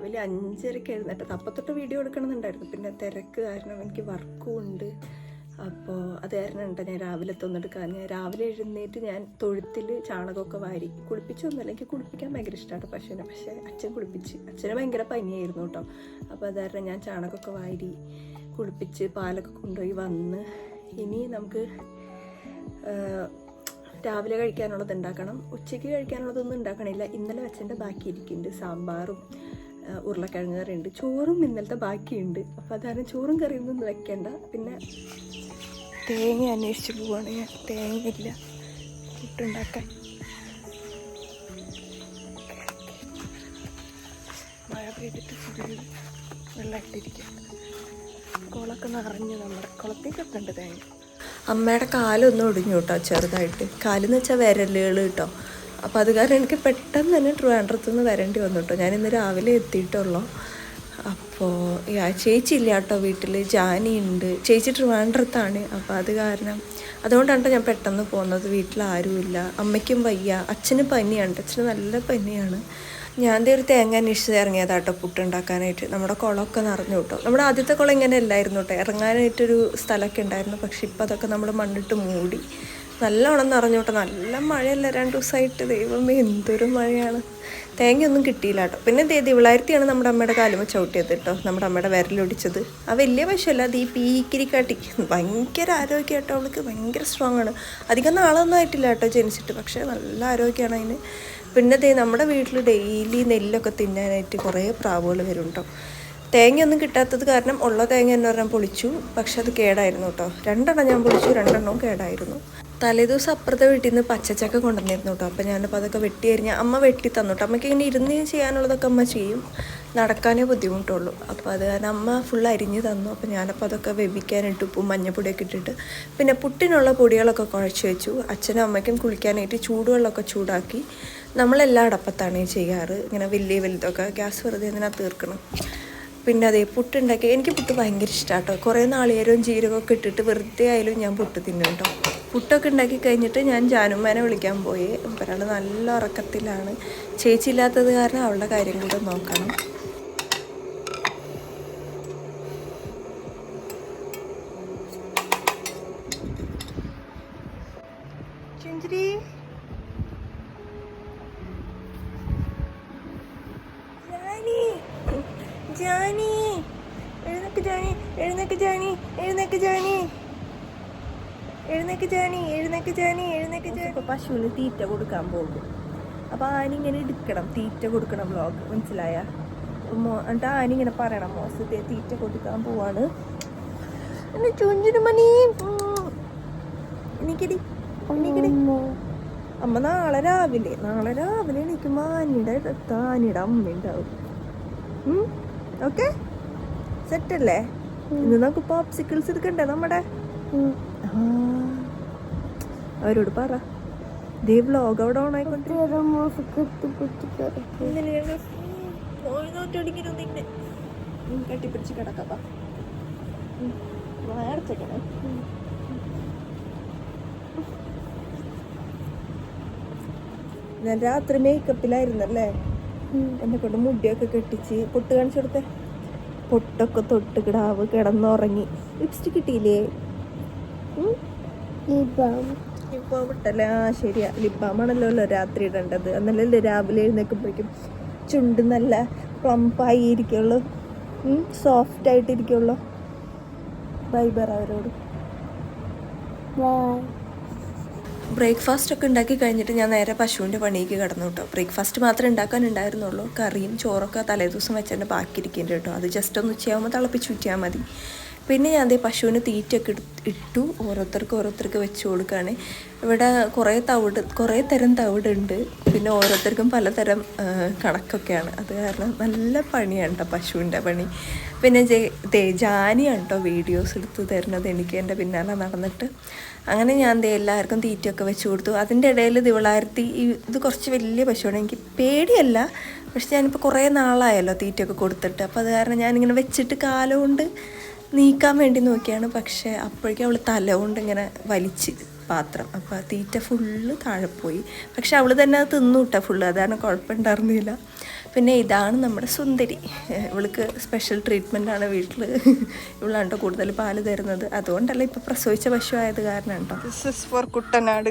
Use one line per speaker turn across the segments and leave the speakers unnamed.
രാവിലെ അഞ്ചരയ്ക്ക് എഴുന്നേറ്റത് അപ്പം തൊട്ട് വീഡിയോ എടുക്കണമെന്നുണ്ടായിരുന്നു. പിന്നെ തിരക്ക് കാരണം എനിക്ക് വർക്കും ഉണ്ട്. അപ്പോൾ അത് കാരണം ഉണ്ട് ഞാൻ രാവിലെ തൊന്നെടുക്കാൻ ഞാൻ രാവിലെ എഴുന്നേറ്റ് ഞാൻ തൊഴുത്തിൽ ചാണകമൊക്കെ വാരി കുളിപ്പിച്ചൊന്നുമില്ല എനിക്ക് കുളിപ്പിക്കാൻ ഭയങ്കര ഇഷ്ടമാണ് പശുവിനെ പക്ഷേ അച്ഛൻ കുളിപ്പിച്ച് അച്ഛന് ഭയങ്കര പനിയായിരുന്നു കേട്ടോ. അപ്പോൾ അത് കാരണം ഞാൻ ചാണകമൊക്കെ വാരി കുളിപ്പിച്ച് പാലൊക്കെ കൊണ്ടുപോയി വന്ന് ഇനി നമുക്ക് രാവിലെ കഴിക്കാനുള്ളത് ഉണ്ടാക്കണം. ഉച്ചയ്ക്ക് കഴിക്കാനുള്ളതൊന്നും ഉണ്ടാക്കണില്ല. ഇന്നലെ വെച്ചതിന്റെ ബാക്കി ഇരിക്കുന്നുണ്ട് സാമ്പാറും ഉരുളക്കിഴങ്ങ് കറിയുണ്ട് ചോറും ഇന്നലത്തെ ബാക്കിയുണ്ട്. അപ്പോൾ അതാണ് ചോറും കറിയൊന്നും വെക്കണ്ട. പിന്നെ തേങ്ങ അന്വേഷിച്ച് പോവാണ് ഞാൻ. തേങ്ങയില്ല. പുട്ടുണ്ടാക്കാൻ. മഴ പെയ്തിട്ട് ഫുള്ള് വെള്ളമായിട്ടിരിക്കുക കുളമൊക്കെ നിറഞ്ഞു നമ്മുടെ കുളത്തേക്കൊക്കെ ഉണ്ട് തേങ്ങ. അമ്മയുടെ കാലൊന്നും ഒടിഞ്ഞു കേട്ടോ ചെറുതായിട്ട്. കാലെന്ന് വെച്ചാൽ വിരലുകൾ കേട്ടോ. അപ്പോൾ അത് കാരണം എനിക്ക് പെട്ടെന്ന് തന്നെ ട്രിവാൻഡ്രത്ത് നിന്ന് വരേണ്ടി വന്നു കേട്ടോ ഞാൻ ഇന്ന് രാവിലെ എത്തിയിട്ടുള്ളൂ. അപ്പോൾ യാ ചേച്ചി ഇല്ല കേട്ടോ വീട്ടിൽ ജാനി ഉണ്ട്. ചേച്ചി ട്രിവാൻഡ്രത്താണ്. അപ്പോൾ അത് കാരണം അതുകൊണ്ടാണ് കേട്ടോ ഞാൻ പെട്ടെന്ന് പോകുന്നത്. വീട്ടിൽ ആരുമില്ല അമ്മയ്ക്കും വയ്യ. അച്ഛന് പനിയാണ്. അച്ഛന് നല്ല പനിയാണ്. ഞാൻ ഒരു തേങ്ങ അന്വേഷിച്ച് ഇറങ്ങിയതാട്ടോ പുട്ടുണ്ടാക്കാനായിട്ട് നമ്മുടെ കുളമൊക്കെ നിറഞ്ഞു കേട്ടോ. നമ്മുടെ ആദ്യത്തെ കുളം ഇങ്ങനെ അല്ലായിരുന്നു കേട്ടോ. ഇറങ്ങാനായിട്ടൊരു സ്ഥലമൊക്കെ ഉണ്ടായിരുന്നു. പക്ഷെ ഇപ്പോൾ അതൊക്കെ നമ്മൾ മണ്ണിട്ട് മൂടി. നല്ലോണം നിറഞ്ഞു കേട്ടോ നല്ല മഴയല്ല രണ്ട് ദിവസമായിട്ട്. ദൈവമേ എന്തൊരു മഴയാണ്. തേങ്ങയൊന്നും കിട്ടിയില്ല കേട്ടോ. പിന്നെ ദേ ദിവളായിരത്തിയാണ് നമ്മുടെ അമ്മയുടെ കാലുമ ചവിട്ടിയത് കേട്ടോ. നമ്മുടെ അമ്മയുടെ വിരലൊടിച്ചത്. ആ വലിയ പശുവല്ല അത് ഈ പീക്കിരിക്കാട്ടി. ഭയങ്കര ആരോഗ്യം കേട്ടോ. അവൾക്ക് ഭയങ്കര സ്ട്രോങ് ആണ്. അധികം നാളൊന്നും ആയിട്ടില്ല കേട്ടോ ജനിച്ചിട്ട്. പക്ഷേ നല്ല ആരോഗ്യമാണ് അതിന്. പിന്നെ ദേ നമ്മുടെ വീട്ടിൽ ഡെയിലി നെല്ലൊക്കെ തിന്നാനായിട്ട് കുറേ പ്രാവുകൾ വരും കേട്ടോ. തേങ്ങയൊന്നും കിട്ടാത്തത് കാരണം ഉള്ള തേങ്ങ എന്ന് പറഞ്ഞാൽ പൊളിച്ചു. പക്ഷെ അത് കേടായിരുന്നു കേട്ടോ. രണ്ടെണ്ണം ഞാൻ പൊളിച്ചു രണ്ടെണ്ണവും കേടായിരുന്നു. തലേദിവസം അപ്പുറത്തെ വീട്ടിൽ നിന്ന് പച്ചച്ചക്ക കൊണ്ടുവന്നിരുന്നു കേട്ടോ അപ്പോൾ ഞാനിപ്പോൾ അതൊക്കെ വെട്ടി അരിഞ്ഞ അമ്മ വെട്ടി തന്നു കേട്ടോ അമ്മയ്ക്ക് ഇങ്ങനെ ഇരുന്ന് ചെയ്യാനുള്ളതൊക്കെ അമ്മ ചെയ്യും. നടക്കാനേ ബുദ്ധിമുട്ടുള്ളൂ. അപ്പോൾ അത് കാരണം അമ്മ ഫുൾ അരിഞ്ഞ് തന്നു. അപ്പോൾ ഞാനപ്പോൾ അതൊക്കെ വെവിക്കാനിട്ട് ഉപ്പും മഞ്ഞപ്പൊടിയൊക്കെ ഇട്ടിട്ട് പിന്നെ പുട്ടിനുള്ള പൊടികളൊക്കെ കുഴച്ച് വെച്ചു. അച്ഛനും അമ്മയ്ക്കും കുളിക്കാനായിട്ട് ചൂടുവെള്ളമൊക്കെ ചൂടാക്കി നമ്മളെല്ലാം അടപ്പത്താണ് ചെയ്യാറ്. ഇങ്ങനെ വലിയ വലുതൊക്കെ. ഗ്യാസ് വെറുതെ എന്തിനാ തീർക്കണം? പിന്നെ അതേ പുട്ടുണ്ടാക്കി എനിക്ക് പുട്ട് ഭയങ്കര ഇഷ്ടമാണ് കേട്ടോ കുറേ നാളികേരവും ജീരകമൊക്കെ ഇട്ടിട്ട് വെറുതെ ആയാലും ഞാൻ പുട്ട് തിന്നും കേട്ടോ. പുട്ടൊക്കെ ഉണ്ടാക്കി കഴിഞ്ഞിട്ട് ഞാൻ ജാനുമ്മേനെ വിളിക്കാൻ പോയി. ഒരാൾ നല്ല ഉറക്കത്തിലാണ്. ചേച്ചി ഇല്ലാത്തത് കാരണം അവളുടെ കാര്യം കൂടെ നോക്കണം. ജാനി എഴുന്നേക്ക് ജാനി എഴുന്നേക്ക് ജാനി എഴുന്നേക്ക് ജാനി എഴുന്നേക്ക് ജാനി എഴുന്നേക്ക് ജാനി എഴുന്നേക്ക് ജാനി ഇപ്പോൾ പശുവിന് തീറ്റ കൊടുക്കാൻ പോകും. അപ്പോൾ ആനിങ്ങനെ എടുക്കണം തീറ്റ കൊടുക്കണം വ്ളോഗ് മനസ്സിലായ? എന്നിട്ട് ആനിങ്ങനെ പറയണം മോസത്തെ തീറ്റ കൊടുക്കാൻ പോവാണ്. എന്നെ ചുഞ്ചിനു മണി. എനിക്കടി എനിക്കടി അമ്മ. നാളെ രാവിലെ നാളെ രാവിലെ എണീക്കുമ്പോൾ ആനിയുടെ അടുത്ത് ആനിയുടെ അമ്മ ഉണ്ടാവും ഓക്കെ സെറ്റല്ലേ ഇന്ന് നമുക്ക് പോപ്സിക്കിൾസ് എടുക്കണ്ടേ നമ്മുടെ. അവരോട് പറ. ദേ വ്ലോഗ് അവിടെ ഓൺ ആയിക്കൊണ്ട് കട്ടിപ്പിടിച്ച് കിടക്കപ്പാ വായടച്ചേക്കണേ ഞാൻ രാത്രി മേക്കപ്പിലായിരുന്നല്ലേ എന്നെ കൊണ്ട് മുടിയൊക്കെ കെട്ടിച്ച് പൊട്ട് കാണിച്ചു കൊടുത്തേ. പൊട്ടൊക്കെ തൊട്ട് കിടാവ് കിടന്നുറങ്ങി. ലിപ്സ്റ്റിക് കിട്ടിയില്ലേ? ഉം? ലിപ്പാം ഇട്ടല്ലേ? ആ ശരിയാ. ലിപ്പാമാണല്ലോ രാത്രി ഇടേണ്ടത്. എന്നല്ലല്ലേ രാവിലെ എഴുന്നേക്കുമ്പോഴേക്കും ചുണ്ട് നല്ല പ്ലംപായി ഇരിക്കുള്ളൂ സോഫ്റ്റ് ആയിട്ട് ബൈബർ ബൈ അവരോട് ബ്രേക്ക്ഫാസ്റ്റ് ഒക്കെ ഉണ്ടാക്കി കഴിഞ്ഞിട്ട് ഞാൻ നേരെ പശുവിന്റെ പണിക്ക് കിടന്നു കേട്ടോ. ബ്രേക്ക്ഫാസ്റ്റ് മാത്രമേ ഉണ്ടാക്കാനുണ്ടായിരുന്നുള്ളൂ കറിയും ചോറൊക്കെ തലേദിവസം വെച്ചതിന്റെ ബാക്കി ഇരിക്കുന്നുണ്ട് കേട്ടോ. അത് ജസ്റ്റ് ഒന്ന് ഉച്ചയാകുമ്പോൾ തിളപ്പിച്ച് ഊറ്റിയാൽ മതി. പിന്നെ ഞാൻ അതേ പശുവിന് തീറ്റയൊക്കെ ഇട്ടു. ഓരോരുത്തർക്ക് ഓരോരുത്തർക്ക് വെച്ച് കൊടുക്കുകയാണ് ഇവിടെ കുറേ തവിട് കുറേ തരം തവിടുണ്ട്. പിന്നെ ഓരോരുത്തർക്കും പലതരം കണക്കൊക്കെയാണ്. അത് കാരണം നല്ല പണിയാണ് കേട്ടോ പശുവിന്റെ പണി. പിന്നെ ജെ- ജാനിയാണ് കേട്ടോ വീഡിയോസ് എടുത്ത് തരുന്നത് എനിക്ക് എന്റെ പിന്നാലെ നടന്നിട്ട്. അങ്ങനെ ഞാൻ ദേ എല്ലാവർക്കും തീറ്റയൊക്കെ വെച്ച് കൊടുത്തു. അതിന്റെ ഇടയിൽ ദിവളായിരത്തി ഇത് കുറച്ച് വലിയ പശുവാണ്. എനിക്ക് പേടിയല്ല. പക്ഷെ ഞാനിപ്പോൾ കുറേ നാളായല്ലോ തീറ്റയൊക്കെ കൊടുത്തിട്ട്. അപ്പോൾ അത് കാരണം ഞാനിങ്ങനെ വെച്ചിട്ട് കാലം കൊണ്ട് നീക്കാൻ വേണ്ടി നോക്കിയാണ്. പക്ഷേ അപ്പോഴേക്കും അവൾ തല കൊണ്ട് ഇങ്ങനെ വലിച്ച് പാത്രം. അപ്പോൾ ആ തീറ്റ ഫുള്ള് താഴെപ്പോയി പോയി. പക്ഷെ അവൾ തന്നെ അത് തിന്നു കിട്ടാ ഫുള്ള് അതാണ് കുഴപ്പമുണ്ടായിരുന്നില്ല. പിന്നെ ഇതാണ് നമ്മുടെ സുന്ദരി. ഇവൾക്ക് സ്പെഷ്യൽ ട്രീറ്റ്മെന്റ് ആണ് വീട്ടിൽ ഇവളാണ് കൂടുതൽ പാൽ തരുന്നത്. അതുകൊണ്ടല്ല ഇപ്പോൾ പ്രസവിച്ച പശു ആയത് കാരണം ഇസ് ഫോർ കുട്ടനാട്.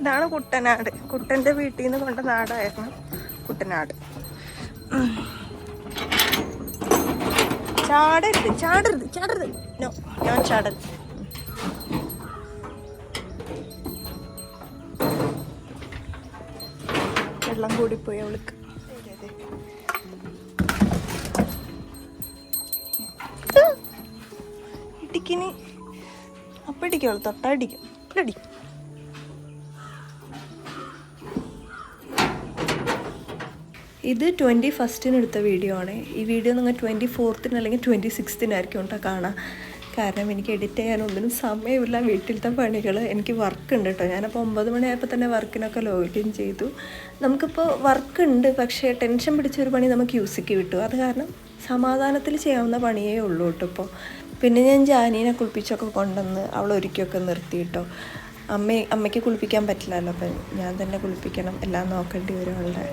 ഇതാണ് കുട്ടനാട്. കുട്ടന്റെ വീട്ടിൽ നിന്ന് കൊണ്ട നാടായിരുന്നു കുട്ടനാട്. ചാടരുത് ചാടരുത് ചാടരുത്. നോ ഞാൻ ചാടരുത്. വെള്ളം കൂടിപ്പോയി അവൾക്ക്. ഇടിക്കിനി. അപ്പം ഇടിക്കുള്ളൂ തൊട്ടാ ഇടിക്കും ഇല്ലടി. ഇത് ട്വന്റി ഫസ്റ്റിന് എടുത്ത വീഡിയോ ആണ്. ഈ വീഡിയോ നിങ്ങൾ ട്വന്റി ഫോർത്തിന് അല്ലെങ്കിൽ ട്വന്റി സിക്സ്തിനായിരിക്കും കേട്ടോ കാണാം. കാരണം എനിക്ക് എഡിറ്റ് ചെയ്യാൻ ഒന്നിനും സമയമില്ല. വീട്ടിലത്തെ പണികൾ എനിക്ക് വർക്ക് ഉണ്ട് കേട്ടോ. ഞാനപ്പോൾ ഒമ്പത് മണിയായപ്പോൾ തന്നെ വർക്കിനൊക്കെ ലോഗിൻ ചെയ്തു. നമുക്കിപ്പോൾ വർക്ക് ഉണ്ട്. പക്ഷേ ടെൻഷൻ പിടിച്ചൊരു പണി നമുക്ക് യൂസിക്ക് വിട്ടു അത് കാരണം സമാധാനത്തിൽ ചെയ്യാവുന്ന പണിയേ ഉള്ളൂ കേട്ടോ ഇപ്പോൾ പിന്നെ ഞാൻ ജാനീനെ കുളിപ്പിച്ചൊക്കെ കൊണ്ടുവന്ന് അവൾ ഒരുക്കിയൊക്കെ നിർത്തിയിട്ടോ അമ്മ അമ്മയ്ക്ക് കുളിപ്പിക്കാൻ പറ്റില്ലല്ലോ. അപ്പം ഞാൻ തന്നെ കുളിപ്പിക്കണം. എല്ലാം നോക്കേണ്ടി വരും അവളുടെ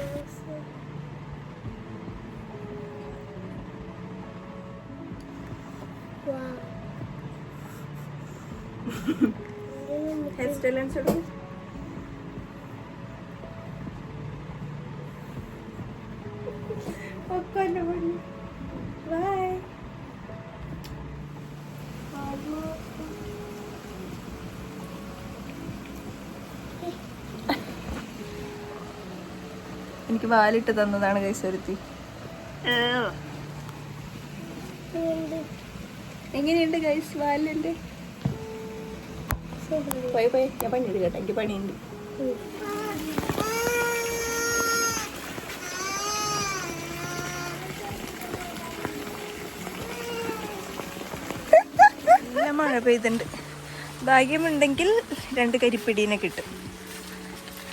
ഹെയർ സ്റ്റൈൽ കാണിച്ചോളൂ ബൈ എനിക്ക് വാലിട്ട് തന്നതാണ് കൈസരുത്തി എങ്ങനെയുണ്ട് ഗൈസ് വാലിന്റെ പോയി പോയി. ഞാൻ പണി എടുക്കട്ടെ എനിക്ക് പണിയുണ്ട്. മഴ പെയ്തുണ്ട് ഭാഗ്യമുണ്ടെങ്കിൽ രണ്ട് കരിപ്പിടീനെ കിട്ടും.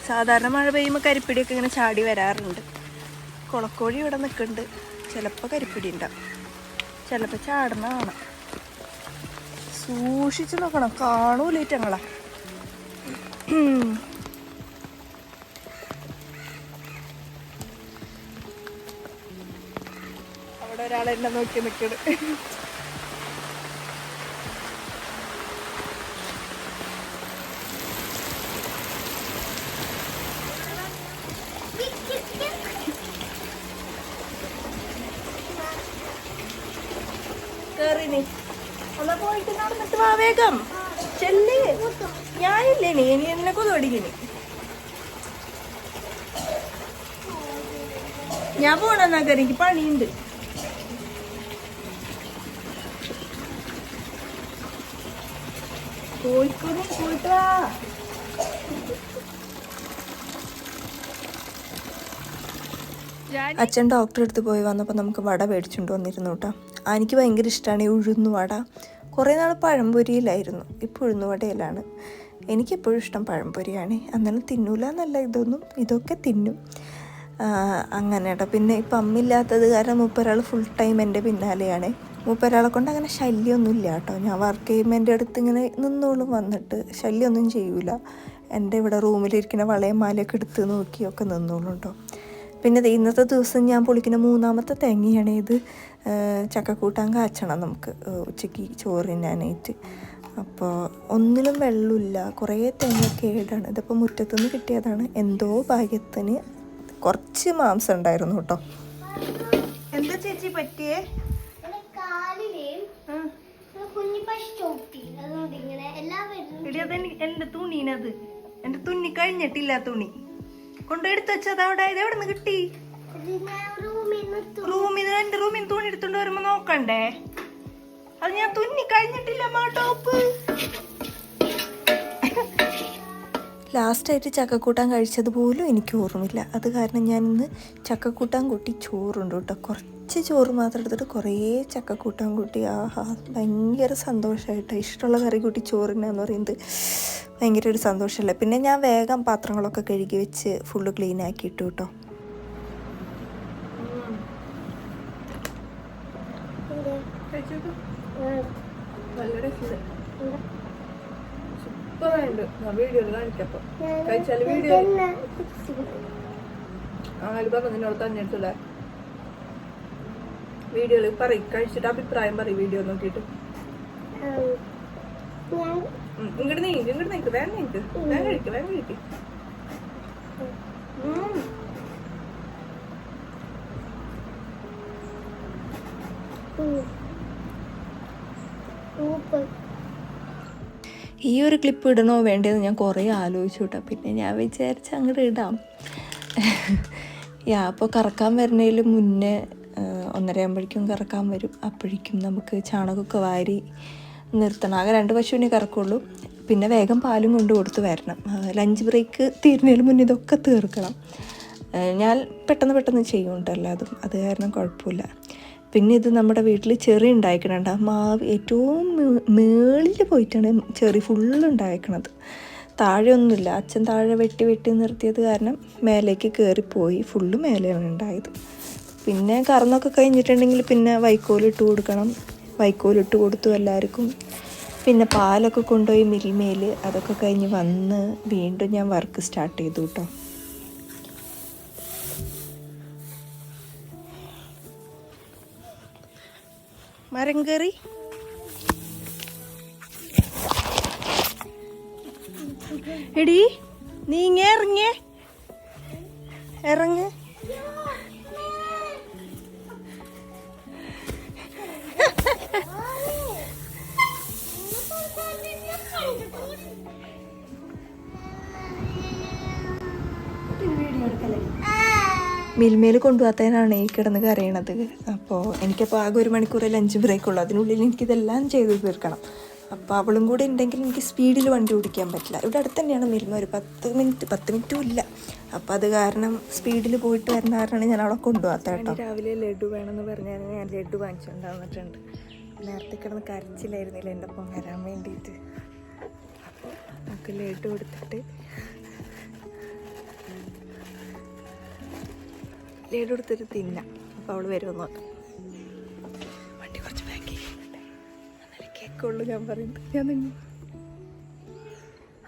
സാധാരണ മഴ പെയ്യുമ്പോൾ കരിപ്പിടിയൊക്കെ ഇങ്ങനെ ചാടി വരാറുണ്ട്. കുളക്കോഴി ഇവിടെ നിൽക്കുന്നുണ്ട്. ചിലപ്പോൾ കരിപ്പിടി ഉണ്ടാവും. ചിലപ്പോൾ ചാടുന്നതാണ്. സൂക്ഷിച്ച് നോക്കണം കാണൂലേറ്റങ്ങളാ അവിടെ ഒരാളെന്നെ നോക്കി നിൽക്കണ് കേറി നീ എന്നാ പോയിട്ട് നടന്നിട്ട് വാ വേഗം. ചെല്ല്. ഞാനില്ലേ നീ ഇനി എന്നെ കൊതൊടിക്കണി ഞാൻ പോണെന്നാ എനിക്ക് പണിയുണ്ട്. പോയിക്കോണി പോയിട്ട് അച്ഛൻ ഡോക്ടറെ അടുത്ത് പോയി വന്നപ്പോൾ നമുക്ക് വട മേടിച്ചുകൊണ്ട് വന്നിരുന്നു കേട്ടോ. എനിക്ക് ഭയങ്കര ഇഷ്ടമാണ് ഈ ഉഴുന്നു വട. കുറേ നാൾ പഴംപൊരിയിലായിരുന്നു. ഇപ്പോൾ ഉഴുന്നുവടയിലാണ് എനിക്കെപ്പോഴും ഇഷ്ടം പഴംപൊരിയാണ്. അന്നേരം തിന്നൂല എന്നല്ല ഇതൊന്നും. ഇതൊക്കെ തിന്നും. ആ, അങ്ങനെ കേട്ടോ പിന്നെ ഇപ്പം അമ്മില്ലാത്തത് കാരണം മൂപ്പരാൾ ഫുൾ ടൈം എന്റെ പിന്നാലെയാണ്. മൂപ്പരാളെ കൊണ്ട് അങ്ങനെ ശല്യമൊന്നുമില്ല കേട്ടോ. ഞാൻ വർക്ക് ചെയ്യുമ്പോൾ എന്റെ അടുത്ത് ഇങ്ങനെ നിന്നോളും വന്നിട്ട് ശല്യമൊന്നും ചെയ്യൂല. എന്റെ ഇവിടെ റൂമിലിരിക്കുന്ന വളയം മാലയൊക്കെ എടുത്ത് നോക്കിയൊക്കെ നിന്നോളും കേട്ടോ. പിന്നെ ദേ ഇന്നത്തെ ദിവസം ഞാൻ പൊളിക്കുന്ന മൂന്നാമത്തെ തേങ്ങയാണ് ഇത്. ചക്കക്കൂട്ടാൻ കാച്ചണം നമുക്ക് ഉച്ചയ്ക്ക് ചോറിനാനായിട്ട് അപ്പോൾ ഒന്നിലും വെള്ളമില്ല. കുറേ തേങ്ങ കേടാണ്. ഇതിപ്പോൾ മുറ്റത്തുനിന്ന് കിട്ടിയതാണ്. എന്തോ ഭാഗ്യത്തിന് കുറച്ച് മാംസം ഉണ്ടായിരുന്നു കേട്ടോ. എന്താ ചേച്ചി പറ്റിയേ?
എന്റെ
തുണി തുണീനത് തുന്നി കഴിഞ്ഞിട്ടില്ല തുണി. കൊണ്ടെടുത്ത് വെച്ചത് അവിടെ ഇത് എവിടെ നിന്ന് കിട്ടി
റൂമിൽ നിന്ന്
റൂമിൽ തുണി എടുത്തോണ്ട് വരുമ്പോ നോക്കണ്ടേ? അത് ഞാൻ തുന്നി കഴിഞ്ഞിട്ടില്ല ടോപ്പ്. ലാസ്റ്റായിട്ട് ചക്കക്കൂട്ടാൻ കഴിച്ചത് പോലും എനിക്ക് ഓർമ്മയില്ല. അത് കാരണം ഞാൻ ഇന്ന് ചക്കക്കൂട്ടാൻ കൂട്ടി ചോറുണ്ട് കേട്ടോ. കുറച്ച് ചോറ് മാത്രം എടുത്തിട്ട് കുറേ ചക്കക്കൂട്ടാൻ കൂട്ടി. ആഹാ ഭയങ്കര സന്തോഷമായിട്ട് ഇഷ്ടമുള്ള കറി കൂട്ടി ചോറിനാന്ന് പറയുന്നത് ഭയങ്കര ഒരു സന്തോഷമല്ലേ പിന്നെ ഞാൻ വേഗം പാത്രങ്ങളൊക്കെ കഴുകി വെച്ച് ഫുള്ള് ക്ലീൻ ആക്കിയിട്ടു കേട്ടോ കാണിക്കപ്പോ കഴിച്ചാൽ വീഡിയോ ആ പറഞ്ഞു നിന്നോട് തന്നെ എടുത്തില്ലേ വീഡിയോയിൽ പറയും. കഴിച്ചിട്ട് അഭിപ്രായം പറയും വീഡിയോ നോക്കിട്ട് ഇങ്ങോട്ട് നീ ഇങ്ങോട്ട് നീക്ക്. വേഗം നീക്ക്. വേഗം കഴിക്ക് വേഗം കഴിക്ക്.
സൂപ്പർ
ഈ ഒരു ക്ലിപ്പ് ഇടണോ വേണ്ടതെന്ന് ഞാൻ കുറേ ആലോചിച്ചു കേട്ടോ പിന്നെ ഞാൻ വിചാരിച്ച അങ്ങോട്ട് ഇടാം. യാ അപ്പോൾ കറക്കാൻ വരുന്നതിൽ മുന്നേ ഒന്നര ആകുമ്പോഴേക്കും കറക്കാൻ വരും. അപ്പോഴേക്കും നമുക്ക് ചാണകമൊക്കെ വാരി നിർത്തണം. ആകെ രണ്ട് പശുവിനെ കറക്കുള്ളൂ. പിന്നെ വേഗം പാലും കൊണ്ട് കൊടുത്ത് വരണം. ലഞ്ച് ബ്രേക്ക് തീരുന്നതിന് മുന്നേ ഇതൊക്കെ തീർക്കണം. ഞാൻ പെട്ടെന്ന് പെട്ടെന്ന് ചെയ്യുന്നുണ്ടല്ലോ അതും അത് കാരണം കുഴപ്പമില്ല. പിന്നെ ഇത് നമ്മുടെ വീട്ടിൽ ചെറി ഉണ്ടായിക്കണുണ്ട്. ആ മാവ് ഏറ്റവും മേളിൽ പോയിട്ടാണ് ചെറി ഫുള്ള് ഉണ്ടായിക്കണത്. താഴെ ഒന്നുമില്ല അച്ഛൻ താഴെ വെട്ടി വെട്ടി നിർത്തിയത് കാരണം മേലേക്ക് കയറിപ്പോയി ഫുള്ള് മേലെയാണ് ഉണ്ടായത്. പിന്നെ കറന്നൊക്കെ കഴിഞ്ഞിട്ടുണ്ടെങ്കിൽ പിന്നെ വൈക്കോലിട്ട് കൊടുക്കണം. വൈക്കോലിട്ട് കൊടുത്തു എല്ലാവർക്കും. പിന്നെ പാലൊക്കെ കൊണ്ടുപോയി മിൽമയിൽ അതൊക്കെ കഴിഞ്ഞ് വന്ന് വീണ്ടും ഞാൻ വർക്ക് സ്റ്റാർട്ട് ചെയ്തു കേട്ടോ മരം കയറി. എടി നീ ഇങ്ങേ ഇറങ്ങേ. ഇറങ്ങ്. മിൽമയിൽ കൊണ്ടുപോകാത്തതിനാണ് ഈ കിടന്ന് കരയണത്. അപ്പോൾ എനിക്കപ്പോൾ ആകെ ഒരു മണിക്കൂർ ലഞ്ച് ബ്രേക്ക് ഉള്ളൂ. അതിനുള്ളിൽ എനിക്കിതെല്ലാം ചെയ്ത് തീർക്കണം. അപ്പോൾ അവളും കൂടെ ഉണ്ടെങ്കിൽ എനിക്ക് സ്പീഡിൽ വണ്ടി ഓടിക്കാൻ പറ്റില്ല. ഇവിടെ അടുത്ത് തന്നെയാണ് മിൽമ. ഒരു പത്ത് മിനിറ്റ് പത്ത് മിനിറ്റും ഇല്ല. അപ്പം അത് കാരണം സ്പീഡിൽ പോയിട്ട് വരുന്ന കാരണമാണ് ഞാൻ അവിടെ കൊണ്ടുപോകാത്ത കേട്ടോ. രാവിലെ ലഡു വേണമെന്ന് പറഞ്ഞാൽ ഞാൻ ലഡു വാങ്ങിച്ചുകൊണ്ടാന്നിട്ടുണ്ട് നേരത്തെ കിടന്ന് കരച്ചിലായിരുന്നില്ല എന്റെ ഒപ്പം വരാൻ വേണ്ടിയിട്ട്. അപ്പോൾ നമുക്ക് ലഡു കൊടുത്തിട്ട് ലഡു എടുത്തിട്ട് തിന്ന. അപ്പോൾ അവൾ വരുമെന്ന് പറഞ്ഞു. വണ്ടി കുറച്ച് ബാക്ക് ചെയ്യുന്നുണ്ട് കേക്കുള്ളൂ ഞാൻ പറയുന്നത്. ഞാൻ നിങ്ങൾ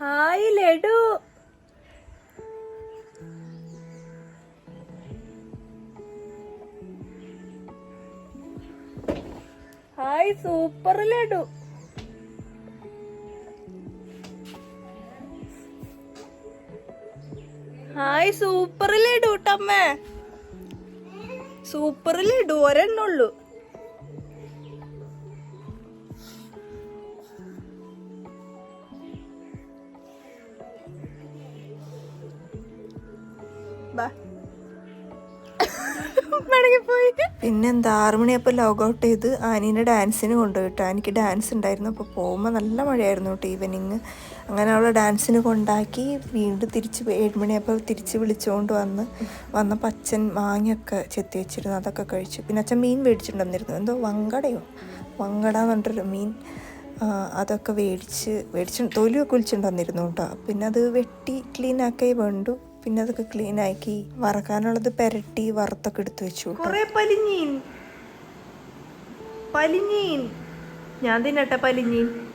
hi laddu. Hi super laddu. Hi super laddu ടമ്മേ super laddu ഒരെണ്ണുള്ളൂ പിന്നെന്താ ആറുമണിയപ്പോൾ ലോഗ് ഔട്ട് ചെയ്ത് ആനീനെ ഡാൻസിന് കൊണ്ടുപോയിട്ടോ. എനിക്ക് ഡാൻസ് ഉണ്ടായിരുന്നു. അപ്പോൾ പോകുമ്പോൾ നല്ല മഴയായിരുന്നു കേട്ടോ ഈവനിങ് അങ്ങനെ അവളെ ഡാൻസിന് കൊണ്ടാക്കി വീണ്ടും തിരിച്ച് ഏഴുമണിയപ്പോൾ തിരിച്ച് വിളിച്ചുകൊണ്ട് വന്ന് വന്ന പച്ചൻ മാങ്ങയൊക്കെ ചെത്തി വെച്ചിരുന്നു. അതൊക്കെ കഴിച്ചു. പിന്നെ അച്ഛൻ മീൻ മേടിച്ചിട്ടുണ്ടെന്നിരുന്നു. എന്തോ വങ്കടയോ? വങ്കട എന്ന് പറഞ്ഞിട്ടൊരു മീൻ അതൊക്കെ മേടിച്ച് മേടിച്ച് തൊലിയൊക്കെ കുളിച്ചിട്ടുണ്ടെന്നിരുന്നു കേട്ടോ പിന്നെ അത് വെട്ടി ക്ലീൻ ആക്കി വേണ്ടു. പിന്നെ അതൊക്കെ ക്ലീൻ ആക്കി വറക്കാനുള്ളത് പെരട്ടി വറുത്തൊക്കെ എടുത്തു വെച്ചു കൊറേ പലിഞ്ഞീൻ. പലിഞ്ഞീൻ. ഞാൻ തിന്നട്ടെ പലിഞ്ഞീൻ.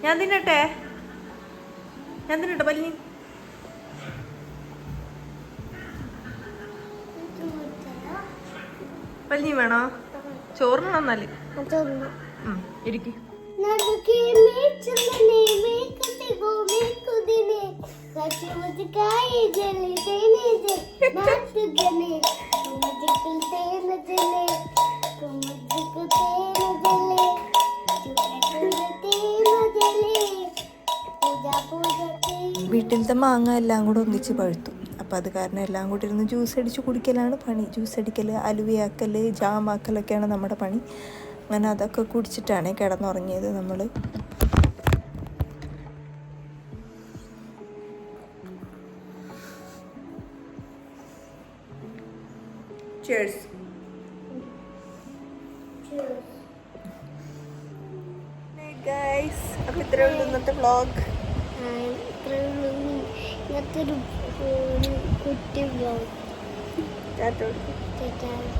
ഞാൻ തിന്നട്ടെ? ഞാൻ തിന്നട്ടെ പലിഞ്ഞീൻ? പലിഞ്ഞീൻ വേണോ? ചോറിനാണോ
എന്നാൽ.
ഇരിക്കും. വീട്ടിലത്തെ മാങ്ങ എല്ലാം കൂടെ ഒന്നിച്ച് പഴുത്തു. അപ്പം അത് കാരണം എല്ലാം കൂടി ഇരുന്ന് ജ്യൂസ് അടിച്ച് കുടിക്കലാണ് പണി. ജ്യൂസ് അടിക്കൽ അലുവയാക്കൽ ജാമാക്കലൊക്കെയാണ് നമ്മുടെ പണി. അങ്ങനെ അതൊക്കെ കുടിച്ചിട്ടാണ് കിടന്നുറങ്ങിയത് നമ്മൾ ചേഴ്സ് ഗൈസ് അപ്പോൾ ഇത്രയേ ഉള്ളൂ ഇന്നത്തെ വ്ളോഗ്
ഇത്രയുള്ളൂ ഇങ്ങനത്തെ ഒരു ഒരു കുട്ടി ബ്ലോഗ്
ടാറ്റോ
തെറ്റാണ്